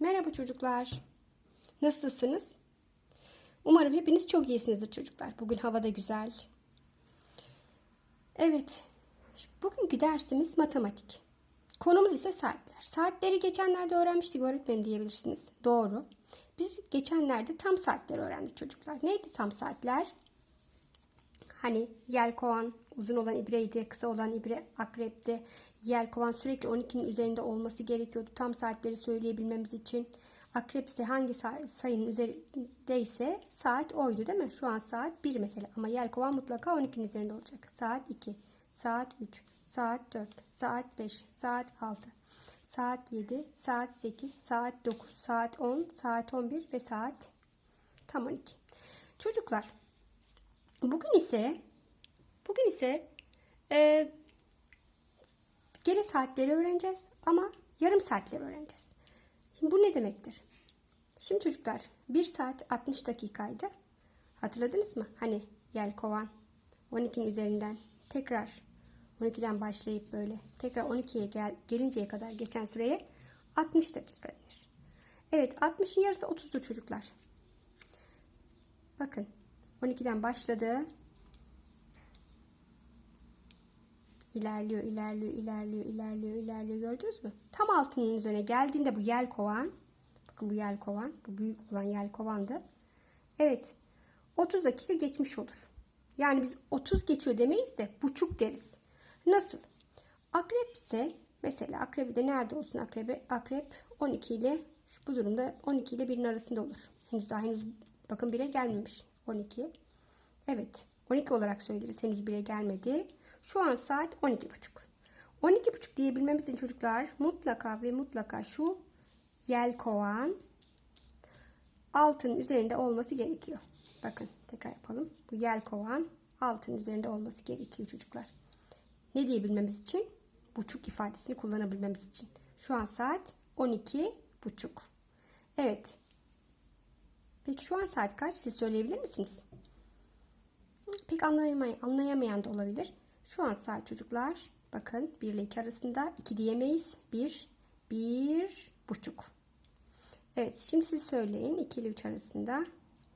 Merhaba çocuklar. Nasılsınız? Umarım hepiniz çok iyisinizdir çocuklar. Bugün hava da güzel. Evet. Bugünkü dersimiz matematik. Konumuz ise saatler. Saatleri geçenlerde öğrenmiştik öğretmenim diyebilirsiniz. Doğru. Biz geçenlerde tam saatleri öğrendik çocuklar. Neydi tam saatler? Hani yelkovan uzun olan ibreydi, kısa olan ibre akrepti. Yelkovan sürekli 12'nin üzerinde olması gerekiyordu tam saatleri söyleyebilmemiz için. Akrep ise hangi sayının üzerindeyse saat oydu değil mi? Şu an saat 1 mesela ama yelkovan mutlaka 12'nin üzerinde olacak. Saat 2, saat 3, saat 4, saat 5, saat 6, saat 7, saat 8, saat 9, saat 10, saat 11 ve saat tam 12. Çocuklar Bugün ise bugün ise e, gene saatleri öğreneceğiz ama yarım saatleri öğreneceğiz. Şimdi bu ne demektir? Şimdi çocuklar 1 saat 60 dakikaydı. Hatırladınız mı? Hani yelkovan 12'nin üzerinden tekrar 12'den başlayıp böyle tekrar 12'ye gel, gelinceye kadar geçen süreye 60 dakika denir. Evet 60'ın yarısı 30'dur çocuklar. Bakın 12'den başladı. İlerliyor, ilerliyor, ilerliyor, ilerliyor, ilerliyor. Gördünüz mü? Tam altının üzerine geldiğinde bu yel kovan. Bakın bu yel kovan. Bu büyük olan yel kovandı. Evet. 30 dakika geçmiş olur. Yani biz 30 geçiyor demeyiz de buçuk deriz. Nasıl? Akrep ise mesela akrebi de nerede olsun akrebi? Akrep 12 ile bu durumda 12 ile 1'in arasında olur. Henüz daha henüz bakın 1'e gelmemiş. 12. Evet. 12 olarak söyleriz. Henüz 1'e gelmedi. Şu an saat 12.30. 12.30 diyebilmemiz için çocuklar mutlaka ve mutlaka şu yelkovan altın üzerinde olması gerekiyor. Bakın tekrar yapalım. Bu yelkovan altın üzerinde olması gerekiyor çocuklar. Ne diyebilmemiz için? Buçuk ifadesini kullanabilmemiz için. Şu an saat 12 buçuk. Evet. Peki şu an saat kaç? Siz söyleyebilir misiniz? Pek anlayamayan, anlayamayan da olabilir. Şu an saat çocuklar bakın 1 ile 2 arasında 2 diyemeyiz. 1, 1 buçuk. Evet şimdi siz söyleyin 2 ile 3 arasında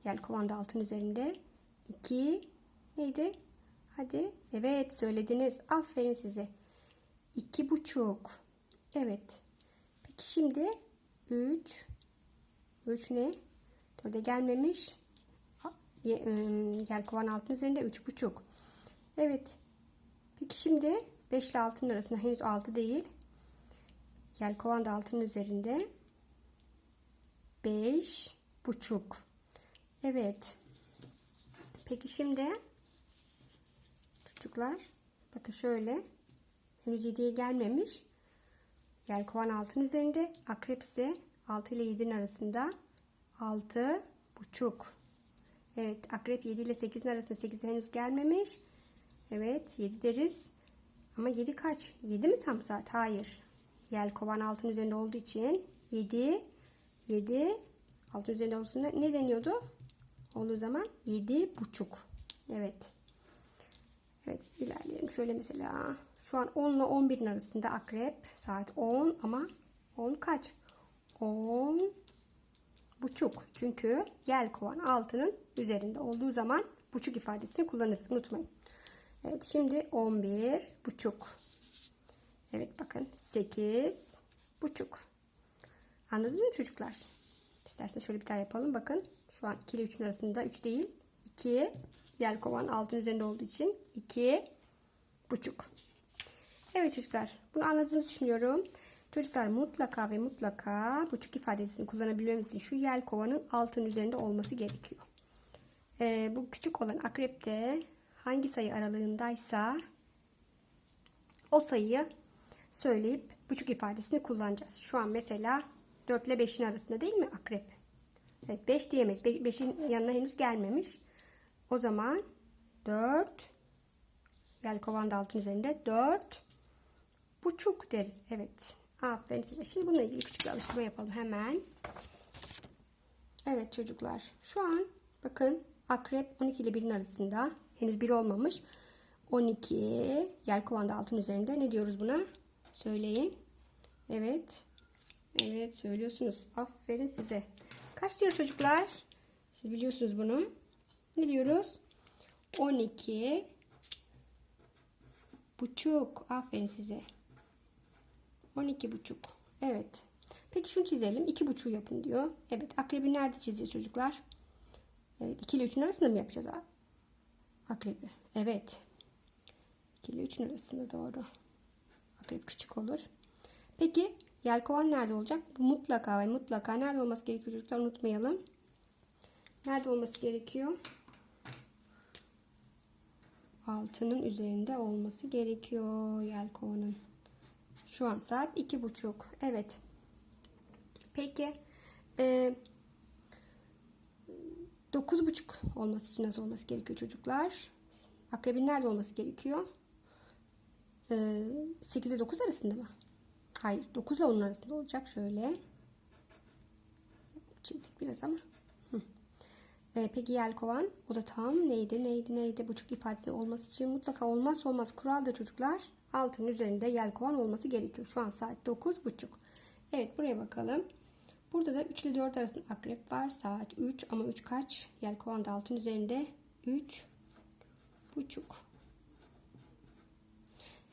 yelkovanda altın üzerinde 2 neydi? Hadi evet söylediniz. Aferin size. 2 buçuk. Evet. Peki şimdi 3 3 ne? 4'e gelmemiş. Yelkovan altın üzerinde 3,5. Evet. Peki şimdi 5 ile 6'nın arasında henüz 6 değil. Yelkovan da altının üzerinde. 5 buçuk. Evet. Peki şimdi çocuklar bakın şöyle henüz 7'ye gelmemiş. Yelkovan altın üzerinde. Akrep ise 6 ile 7'nin arasında. 6 buçuk. Evet akrep 7 ile 8'in arasında 8 henüz gelmemiş. Evet 7 deriz. Ama 7 kaç? 7 mi tam saat? Hayır. Yelkovan altın üzerinde olduğu için 7 7 altın üzerinde olsun ne deniyordu? Olduğu zaman 7 buçuk. Evet. Evet ilerleyelim. Şöyle mesela şu an 10 ile 11'in arasında akrep saat 10 ama 10 kaç? 10 buçuk. Çünkü yel kovan altının üzerinde olduğu zaman buçuk ifadesini kullanırız. Unutmayın. Evet şimdi 11 buçuk. Evet bakın 8 buçuk. Anladınız mı çocuklar? İsterseniz şöyle bir daha yapalım. Bakın şu an 2 ile 3'ün arasında 3 değil. 2 yel kovan altın üzerinde olduğu için 2 buçuk. Evet çocuklar bunu anladığınızı düşünüyorum. Çocuklar mutlaka ve mutlaka buçuk ifadesini kullanabilmemiz için şu yel kovanın altın üzerinde olması gerekiyor. Ee, bu küçük olan akrepte hangi sayı aralığındaysa o sayıyı söyleyip buçuk ifadesini kullanacağız. Şu an mesela 4 ile 5'in arasında değil mi akrep? Evet 5 diyemeyiz. 5'in yanına henüz gelmemiş. O zaman 4 yel kovan da altın üzerinde 4 buçuk deriz. Evet. Aferin size. Şimdi bununla ilgili küçük bir alıştırma yapalım hemen. Evet çocuklar. Şu an bakın akrep 12 ile 1'in arasında. Henüz 1 olmamış. 12 yelkovanda altın üzerinde. Ne diyoruz buna? Söyleyin. Evet. Evet söylüyorsunuz. Aferin size. Kaç diyor çocuklar? Siz biliyorsunuz bunu. Ne diyoruz? 12 buçuk. Aferin size. 12 buçuk. Evet. Peki şunu çizelim. 2 buçuğu yapın diyor. Evet. Akrebi nerede çizeceğiz çocuklar? Evet. 2 ile 3'ün arasında mı yapacağız? Akrebi. Evet. 2 ile 3'ün arasında doğru. Akrep küçük olur. Peki yelkovan nerede olacak? Bu mutlaka ve mutlaka nerede olması gerekiyor çocuklar unutmayalım. Nerede olması gerekiyor? Altının üzerinde olması gerekiyor yelkovanın. Şu an saat iki buçuk. Evet. Peki. E, dokuz buçuk olması için nasıl olması gerekiyor çocuklar? Akrebin nerede olması gerekiyor? E, 8 ile 9 arasında mı? Hayır. 9 ile 10 arasında olacak. Şöyle. Çizdik biraz ama. Hı. E, peki yelkovan o da tam neydi neydi neydi buçuk ifadesi olması için mutlaka olmazsa olmaz kuraldır çocuklar. Altının üzerinde yelkovan olması gerekiyor. Şu an saat 9 buçuk. Evet buraya bakalım. Burada da 3 ile 4 arasında akrep var. Saat 3 ama 3 kaç? Yelkovan da altın üzerinde 3 buçuk.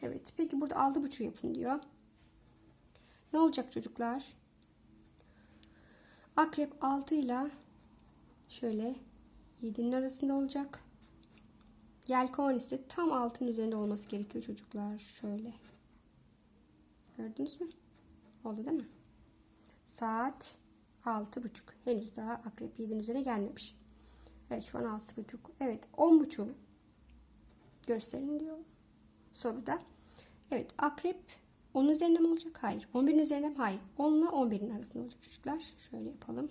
Evet peki burada 6 buçuk yapın diyor. Ne olacak çocuklar? Akrep 6 ile şöyle 7'nin arasında olacak. Yelkovan ise tam altın üzerinde olması gerekiyor çocuklar. Şöyle. Gördünüz mü? Oldu değil mi? Saat 6.30. Henüz daha akrep 7'nin üzerine gelmemiş. Evet şu an 6.30. Evet 10.30 gösterin diyor soruda. Evet akrep 10 üzerinde mi olacak? Hayır. 11'in üzerinde mi? Hayır. 10 ile 11'in arasında olacak çocuklar. Şöyle yapalım.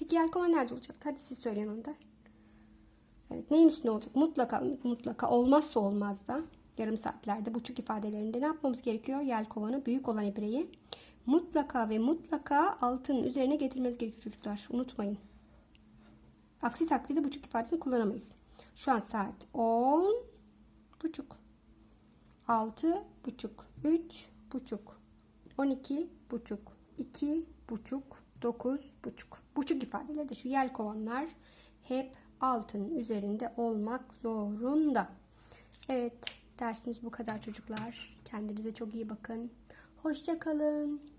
Peki yelkovan nerede olacak? Hadi siz söyleyin onu da. Evet neyin üstünde olacak? Mutlaka mutlaka olmazsa olmaz da yarım saatlerde buçuk ifadelerinde ne yapmamız gerekiyor? Yelkovanı büyük olan ibreyi mutlaka ve mutlaka altın üzerine getirmeniz gerekiyor çocuklar. Unutmayın. Aksi takdirde buçuk ifadesini kullanamayız. Şu an saat 10 buçuk. 6 buçuk. 3 buçuk. 12 buçuk. 2 buçuk. 9 buçuk. Buçuk ifadeleri de şu yelkovanlar hep altın üzerinde olmak zorunda. Evet dersimiz bu kadar çocuklar. Kendinize çok iyi bakın. Hoşça kalın.